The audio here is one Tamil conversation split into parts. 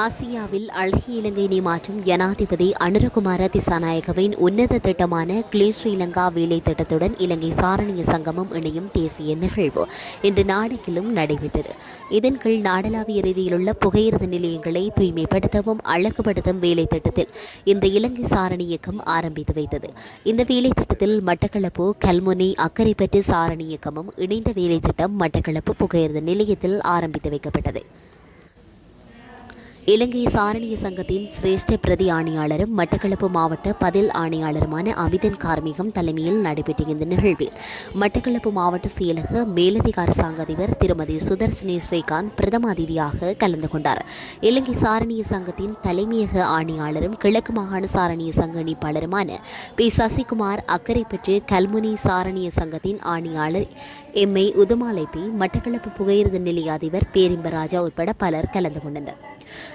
ஆசியாவில் அழகிய இலங்கையினை மாற்றும் ஜனாதிபதி அனுரகுமார திசாநாயகவின் உன்னத திட்டமான கிளீன் ஸ்ரீலங்கா வேலை திட்டத்துடன் இலங்கை சாரணிய சங்கமம் இணையும் தேசிய நிகழ்வு இன்று நாடகிலும் நடைபெற்றது. இதன் கீழ் நாடளாவிய ரீதியிலுள்ள புகையிரத நிலையங்களை தூய்மைப்படுத்தவும் அழகுபடுத்தும் வேலை திட்டத்தில் இந்த இலங்கை சாரணி இயக்கம் ஆரம்பித்து வைத்தது. இந்த வேலை திட்டத்தில் மட்டக்களப்பு கல்முனை அக்கரைப்பற்று சாரணி இயக்கமும் இணைந்த வேலை திட்டம் மட்டக்களப்பு புகையிரத நிலையத்தில் ஆரம்பித்து வைக்கப்பட்டது. இலங்கை சாரணிய சங்கத்தின் சிரேஷ்ட பிரதி ஆணையாளரும் மட்டக்களப்பு மாவட்ட பதில் ஆணையாளருமான அமிதன் கார்மிகம் தலைமையில் நடைபெற்ற இந்த நிகழ்வில் மட்டக்களப்பு மாவட்ட செயலக மேலதிகார சங்க அதிபர் திருமதி சுதர்சினி ஸ்ரீகாந்த் பிரதம அதிதியாக கலந்து கொண்டார். இலங்கை சாரணிய சங்கத்தின் தலைமையக ஆணையாளரும் கிழக்கு மாகாண சாரணிய சங்க இணைப்பாளருமான பி. சசிகுமார் அக்கரைப்பற்றிய கல்முனி சாரணிய சங்கத்தின் ஆணையாளர் எம். ஏ. பி. மட்டக்களப்பு புகையிரத நிலைய அதிபர் பேரிம்பராஜா உட்பட பலர் கலந்து கொண்டனர்.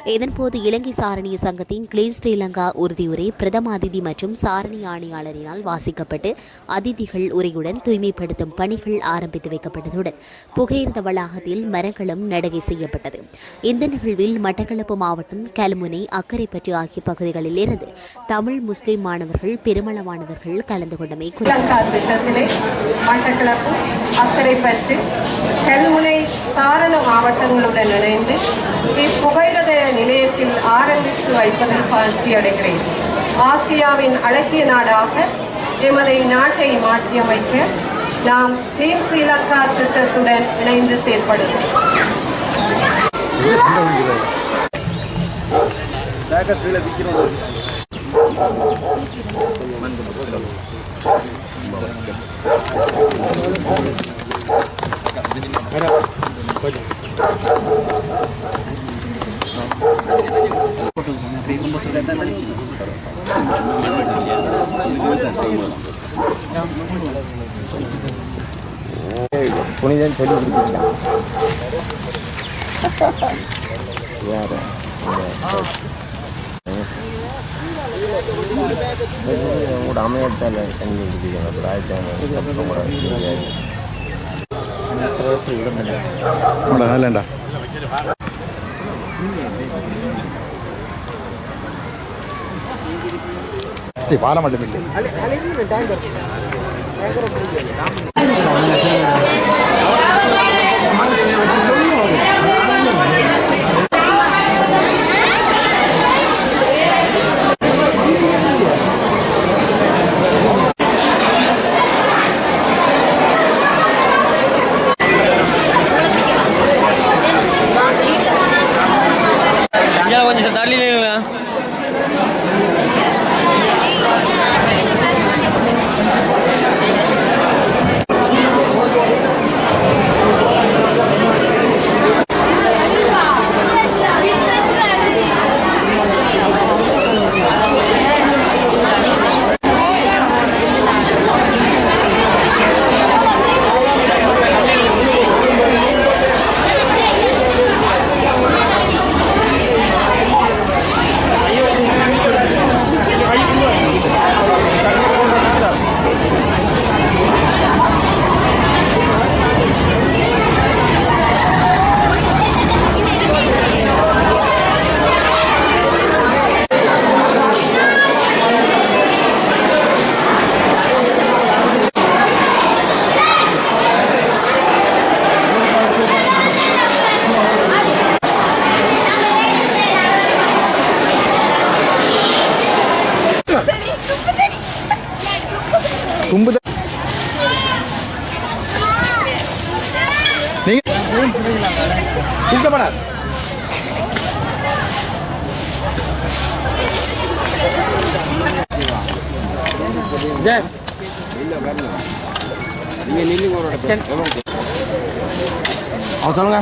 இதன்போது இலங்கை சாரணிய சங்கத்தின் கிளீன் ஸ்ரீலங்கா உறுதியுரை பிரதம அதிதி மற்றும் சாரணி ஆணையாளரினால் வாசிக்கப்பட்டு அதிதிகள் உரையுடன் தூய்மைப்படுத்தும் பணிகள் ஆரம்பித்து வைக்கப்பட்டதுடன் புகையிருந்த வளாகத்தில் மரங்களும் நடுகை செய்யப்பட்டது. இந்த நிகழ்வில் மட்டக்களப்பு மாவட்டம் கல்முனை அக்கரைப்பற்று ஆகிய பகுதிகளில் இருந்து தமிழ் முஸ்லிம் மாணவர்கள் பெருமளவானவர்கள் கலந்து கொண்டமை திட்டத்திலே மட்டக்களப்பு அக்கரைப்பற்று கல்முனை சாரண மாவட்டங்களுடன் இணைந்து இப்புகைகள் நிலையத்தில் ஆரம்பித்து வைப்பதில் பயிற்சி அடைகிறேன். ஆசியாவின் அழகிய நாடாக எமது நாட்டை மாற்றியமைக்க நாம் கிளீன் ஸ்ரீலங்கா திட்டத்துடன் இணைந்து செயல்படுவோம். புனிதன் சொல்லி கொடுத்துருக்கேன் வேறு உங்களோட அமையத்தால் தண்ணி கொடுத்துருக்கேன் அப்புறம் ஆயிரத்தி നമ്മുടെ കാലണ്ട சரி பாலம் மட்டும் இல்லை இங்கே கொஞ்சம் தள்ளி நில்லுங்களா தும்பு நீங்க ஜெய். அவன் சொல்லுங்க.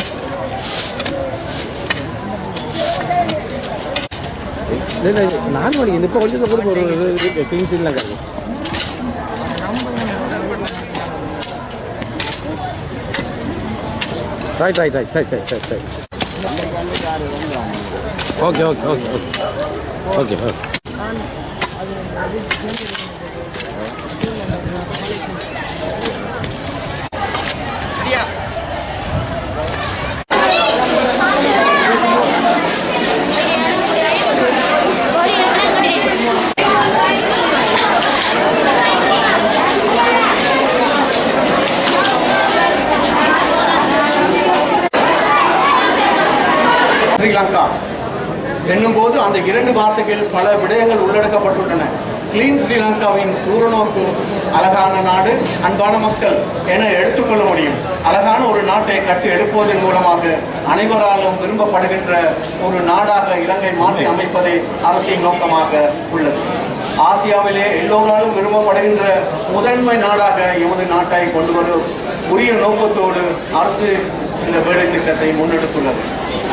இல்லை இல்லை நாலு மணிக்கு இப்போ கொஞ்சம் கூட ஒரு திங்ஸ் இல்லை கிடைக்கும் ரைட் ரைட் ரைட் சரி சரி சரி சரி okay okay okay okay okay okay Sri Lanka. என்னும்போது அந்த இரண்டு வார்த்தைகள் பல விடயங்கள் உள்ளடக்கப்பட்டுள்ளன. கிளீன் ஸ்ரீலங்காவின் தூரநோக்கு அழகான நாடு அன்பான மக்கள் என எடுத்துக்கொள்ள முடியும். அழகான ஒரு நாட்டை கட்டி எடுப்பதன் மூலமாக அனைவராலும் விரும்பப்படுகின்ற ஒரு நாடாக இலங்கை மாற்றி அமைப்பதே அரசின் நோக்கமாக உள்ளது. ஆசியாவிலே எல்லோராலும் விரும்பப்படுகின்ற முதன்மை நாடாக எமது நாட்டை கொண்டு வரும் உரிய நோக்கத்தோடு அரசு இந்த வேலை திட்டத்தை முன்னெடுத்துள்ளது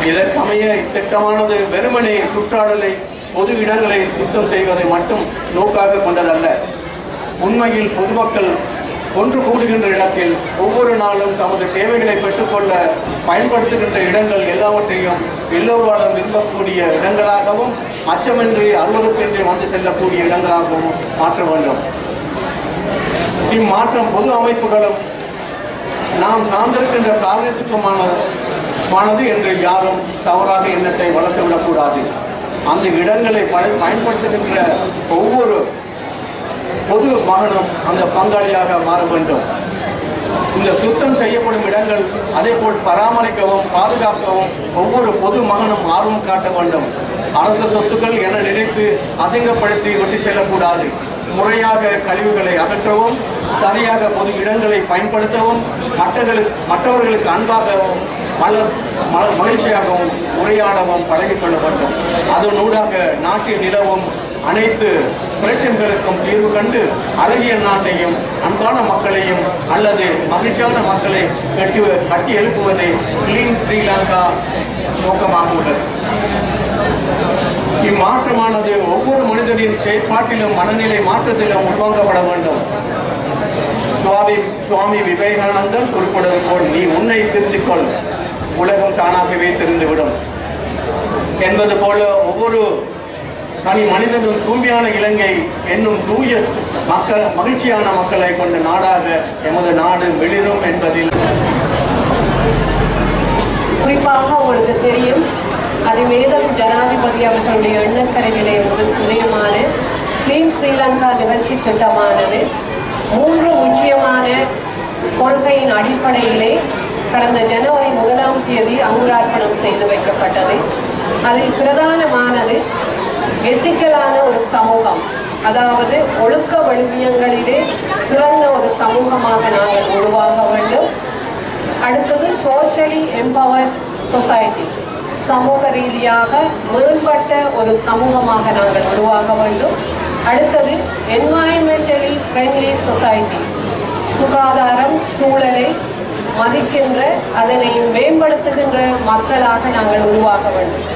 இதற்கமைய இத்திட்டமானது வெறுமனே சுற்றாடலை பொது இடங்களை சுத்தம் செய்வதை மட்டும் நோக்காக கொண்டதல்ல. உண்மையில் பொதுமக்கள் ஒன்று கூடுகின்ற இடத்தில் ஒவ்வொரு நாளும் தமது தேவைகளை பெற்றுக்கொள்ள பயன்படுத்துகின்ற இடங்கள் எல்லாவற்றையும் எல்லோராலும் விரும்பக்கூடிய இடங்களாகவும் அச்சமின்றி அருவருப்பின்றி வந்து செல்லக்கூடிய இடங்களாகவும் மாற்ற வேண்டும். இம்மாற்றம் பொது அமைப்புகளும் நாம் சார்ந்திருக்கின்ற சாதனத்துக்குமானது என்று யாரும் தவறாக எண்ணத்தை வளர்த்துவிடக்கூடாது. அந்த இடங்களை பய- பயன்படுத்துகின்ற ஒவ்வொரு பொது மகனும் அந்த பங்காளியாக மாற வேண்டும். இந்த சுத்தம் செய்யப்படும் இடங்கள் அதேபோல் பராமரிக்கவும் பாதுகாக்கவும் ஒவ்வொரு பொது மகனும் ஆர்வம் காட்ட வேண்டும். அரசு சொத்துக்கள் என நினைத்து அசிங்கப்படுத்தி விட்டு செல்லக்கூடாது. முறையாக கழிவுகளை அகற்றவும் சரியாக பொது இடங்களை பயன்படுத்தவும் மற்றவர்களுக்கு மற்றவர்களுக்கு அன்பாகவும் மலர் மல- மகிழ்ச்சியாகவும் உரையாடவும் பழகிக்கொள்ள வேண்டும். அதனூடாக நாட்டில் நிலவும் அனைத்து பிரச்சனைகளுக்கும் தீர்வு கண்டு அழகிய நாட்டையும் அன்பான மக்களையும் அல்லது மகிழ்ச்சியான மக்களை கட்டி கட்டி எழுப்புவதே கிளீன் ஸ்ரீலங்கா நோக்கமாக உள்ளது. இம்மாற்றமானது ஒவ்வொரு மனிதனின் செயற்பாட்டிலும் மனநிலை மாற்றத்திலும் உள்வாங்கப்பட வேண்டும். சுவாமி சுவாமி விவேகானந்தர் குறிப்பிடுவது போல் நீ உன்னை திருத்திக் கொள் உலகம் தானாகவே தெரிந்துவிடும். என்பது போல ஒவ்வொரு தனி மனிதனும் தூய்மையான இலங்கை என்னும் தூய மக்கள் மகிழ்ச்சியான மக்களை கொண்ட நாடாக எமது நாடு வெளிரும் என்பதில் குறிப்பாக உங்களுக்கு தெரியும் அதிவேதம் ஜனாதிபதி அவர்களுடைய எண்ணக்கரையிலே முதல் உதயமான கிளீன் ஸ்ரீலங்கா நிகழ்ச்சி திட்டமானது. மூன்று முக்கியமான கொள்கையின் அடிப்படையிலே கடந்த ஜனவரி முதலாம் தேதி அங்குரார்ப்பணம் செய்து வைக்கப்பட்டது. அதில் பிரதானமானது எத்திக்கலான ஒரு சமூகம் அதாவது ஒழுக்க வடிவியங்களிலே சிறந்த ஒரு சமூகமாக நாங்கள் உருவாக வேண்டும். அடுத்தது சோஷலி எம்பவர் சொசைட்டி சமூக ரீதியாக மேம்பட்ட ஒரு சமூகமாக நாங்கள் உருவாக வேண்டும். அடுத்தது என்வாயன்மெண்டலி ஃப்ரெண்ட்லி சொசைட்டி சுகாதாரம் சூழலை மதிக்கின்ற அதனை மேம்படுத்துகின்ற மக்களாக நாங்கள் உருவாக வேண்டும்.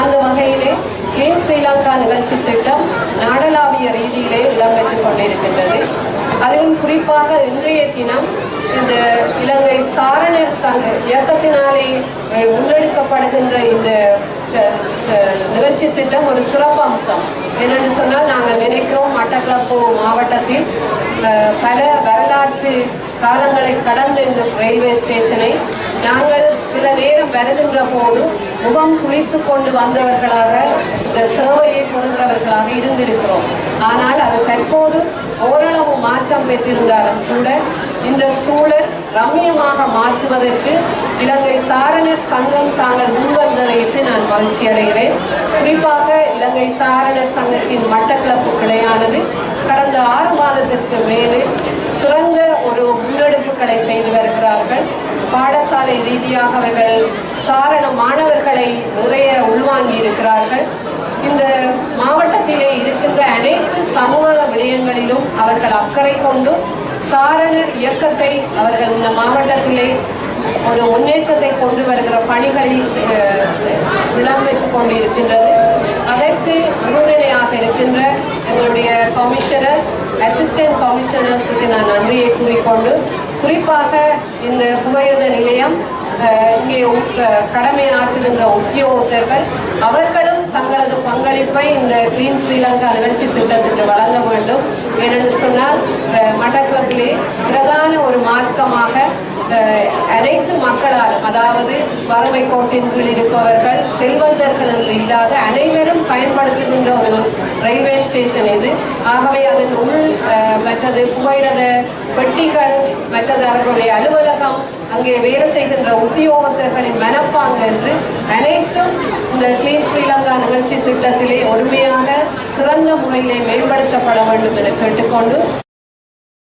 அந்த வகையிலே கிளீன் ஸ்ரீலங்கா நிகழ்ச்சி திட்டம் நாடளாவிய ரீதியிலே இடம்பெற்றுக் கொண்டிருக்கின்றது. அதிலும் குறிப்பாக இன்றைய தினம் இந்த இலங்கை சாரணர் சங்க இயக்கத்தினாலே முன்னெடுக்கப்படுகின்ற இந்த நிகழ்ச்சி திட்டம் ஒரு சிறப்பம்சம் என்னென்னு சொன்னால் நாங்கள் நினைக்கிறோம் மட்டக்களப்பு மாவட்டத்தில் பல வரலாற்று காலங்களை கடந்த இந்த ரயில்வே ஸ்டேஷனை நாங்கள் சில நேரம் வருகின்ற போது முகம் சுழித்து கொண்டு வந்தவர்களாக இந்த சேவையை பொருந்தவர்களாக இருந்திருக்கிறோம். ஆனால் அது தற்போது ஓரளவு மாற்றம் பெற்றிருந்தாலும் கூட இந்த சூழல் ரம்மியமாக மாற்றுவதற்கு இலங்கை சாரணர் சங்கம் தாங்கள் முன்வந்ததையிட்டு நான் மகிழ்ச்சி அடைகிறேன் குறிப்பாக இலங்கை சாரணர் சங்கத்தின் மட்டக்களப்பு கிளையானது கடந்த ஆறு மாதத்திற்கு மேலே சிறந்த ஒரு முன்னெடுப்புகளை செய்து வருகிறார்கள். பாடசாலை ரீதியாக அவர்கள் சாரண மாணவர்களை நிறைய உள்வாங்கி இருக்கிறார்கள். இந்த மாவட்டத்திலே இருக்கின்ற அனைத்து சமூக விடயங்களிலும் அவர்கள் அக்கறை கொண்டு சாரணர் இயக்கத்தை அவர்கள் இந்த மாவட்டத்திலே ஒரு முன்னேற்றத்தை கொண்டு வருகிற பணிகளில் கொண்டு கொண்டிருக்கின்றது. அதற்கு உறுதுணையாக இருக்கின்ற எங்களுடைய கமிஷனர் அசிஸ்டன்ட் கமிஷனர்ஸுக்கு நான் நன்றியை கூறிக்கொண்டு குறிப்பாக இந்த புகையிரத நிலையம் இங்கே கடமை ஆற்றுகின்ற உத்தியோகத்தர்கள் அவர்களும் தங்களது பங்களிப்பை இந்த கிரீன் ஸ்ரீலங்கா நிகழ்ச்சி திட்டத்துக்கு வழங்க வேண்டும். ஏனென்று சொன்னால் அஹ், மட்டக்களப்பிலே பிரதான ஒரு மார்க்கமாக அஹ், அனைத்து மக்களாலும் அதாவது வறுமை கோட்டின் கீழ் இருப்பவர்கள் செல்வந்தர்கள் என்று இல்லாத அனைவரும் பயன்படுத்துகின்ற ரயில்வே ஸ்டேஷன் இது. ஆகவே அதன் உள் அஹ், மற்றது புகையிரத பெட்டிகள் மற்றது அவர்களுடைய அலுவலகம் அங்கே வேலை செய்கின்ற உத்தியோகத்தர்களின் மனப்பாங்கு என்று அனைத்தும் இந்த கிளீன் ஸ்ரீலங்கா நிகழ்ச்சி திட்டத்திலே ஒருமையாக சிறந்த முறையிலே மேம்படுத்தப்பட வேண்டும் என கேட்டுக்கொண்டு